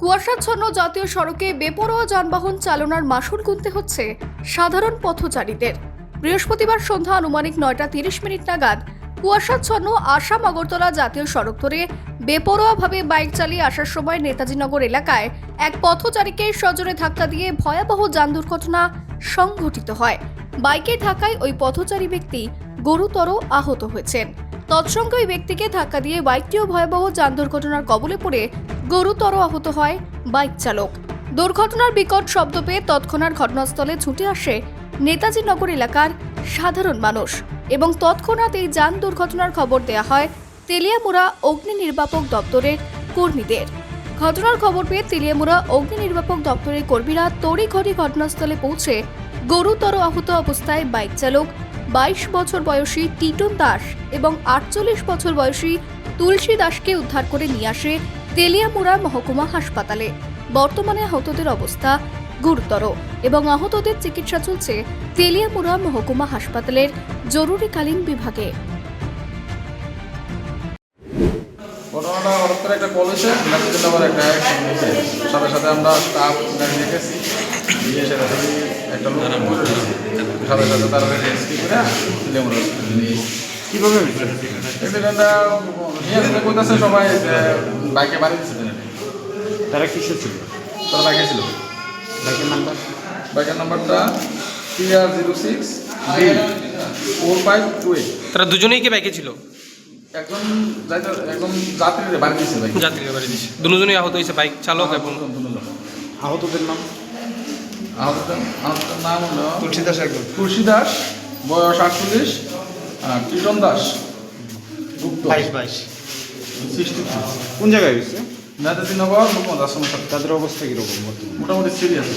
কুয়াশাচ্ছন্ন জাতীয় সড়কে বেপরোয়া যানবাহন চালনার মাসুল গুনতে হচ্ছে সাধারণ পথচারীদের। বৃহস্পতিবার সন্ধ্যা আনুমানিক নয়টা তিরিশ মিনিট নাগাদ কুয়াশাচ্ছন্ন আসাম আগরতলা জাতীয় সড়ক ধরে বেপরোয়াভাবে বাইক চালিয়ে আসার সময় নেতাজিনগর এলাকায় এক পথচারীকে সজোরে ধাক্কা দিয়ে ভয়াবহ যান দুর্ঘটনা সংঘটিত হয়। বাইকে থাকায় ওই পথচারী ব্যক্তি গুরুতর আহত হয়েছেন। তৎসঙ্গে ওই ব্যক্তিকে ধাক্কা দিয়ে বাইকটিও ভয়াবহ যান দুর্ঘটনার কবলে পড়ে গুরুতর আহত হয় বাইক চালক। দুর্ঘটনার বিকট শব্দ পেয়ে তৎক্ষণাৎ ঘটনাস্থলে ছুটে আসে নেতাজি নগর এলাকার সাধারণ মানুষ এবং তৎক্ষণাৎ এই যান দুর্ঘটনার খবর দেয়া হয় তেলিয়ামুড়া অগ্নি নির্বাপক দপ্তরের কর্মীদের। ঘটনার খবর পেয়ে তেলিয়ামুড়া অগ্নি নির্বাপক দপ্তরের কর্মীরা তড়িঘড়ি ঘটনাস্থলে পৌঁছে গুরুতর আহত অবস্থায় বাইক চালক বাইশ বছর বয়সী টিটন দাস এবং আটচল্লিশ বছর বয়সী তুলসী দাসকে উদ্ধার করে নিয়ে আসে তেলিয়ামুড়া মহকুমা হাসপাতালে। বর্তমানে আহতদের অবস্থা গুরুতর এবং আহতদের চিকিৎসা চলছে তেলিয়ামুড়া মহকুমা হাসপাতালের জরুরিকালীন বিভাগে। ঘটনাটা হঠাৎ করে একটা কল এসে মেসেজের নাম্বার একটা হয়েছে সাথে সাথে আমরা স্টাফ গাড়ি রেখেছি গিয়ে সেটা থেকে একটা লোক সাথে সাথে তারা রেস্কিউ করে দিলে আমরা কীভাবে হয়েছে? অ্যাক্সিডেন্টটা নিয়ে কইতাছে সবাই বাইকে বাড়ি দিচ্ছে তারা কিসে ছিল? তারা বাইকে ছিল। বাইকের নাম্বার বাইকের নাম্বারটা T R zero six four five two eight তারা দুজনেই কি বাইকে ছিল? একজন যাইতে একজন যাত্রীর বাড়ি যাত্রীরা বাড়ি দুজনেই আহত হয়েছে বাইক চালক এবং আহতদের নাম? আহতদের আহতদের নাম হলো একজন। বয়স আটচল্লিশ আর দাস গুপ্ত। বাইশ বাইশ। কোন জায়গায় হয়েছে? নেতাজি নগর মুখ্যমন্ত্রী আশ্রমের সাথে তাদের অবস্থা কীরকম মোটামুটি সিরিয়াস